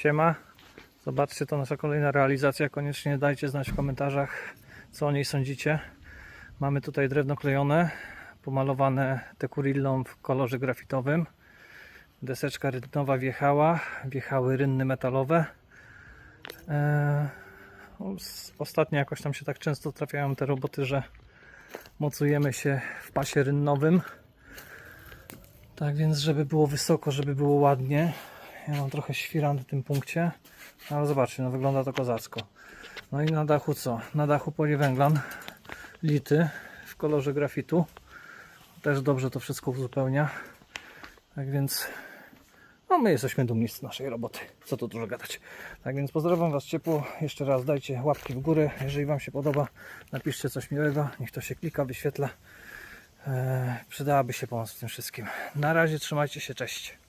Siema. Zobaczcie, to nasza kolejna realizacja. Koniecznie dajcie znać w komentarzach, co o niej sądzicie. Mamy tutaj drewno klejone, pomalowane tekurillą w kolorze grafitowym. Deseczka rynnowa wjechała, wjechały rynny metalowe. Eee, ostatnio jakoś tam się tak często trafiają te roboty, że mocujemy się w pasie rynnowym. Tak więc, żeby było wysoko, żeby było ładnie. Ja mam trochę świran w tym punkcie, ale zobaczcie, no wygląda to kozacko. No i na dachu co? Na dachu poliwęglan lity w kolorze grafitu. Też dobrze to wszystko uzupełnia. Tak więc no my jesteśmy dumni z naszej roboty. Co tu dużo gadać. Tak więc pozdrawiam Was ciepło. Jeszcze raz dajcie łapki w górę. Jeżeli Wam się podoba, napiszcie coś miłego. Niech to się klika, wyświetla. Eee, przydałaby się pomoc w tym wszystkim. Na razie trzymajcie się, cześć.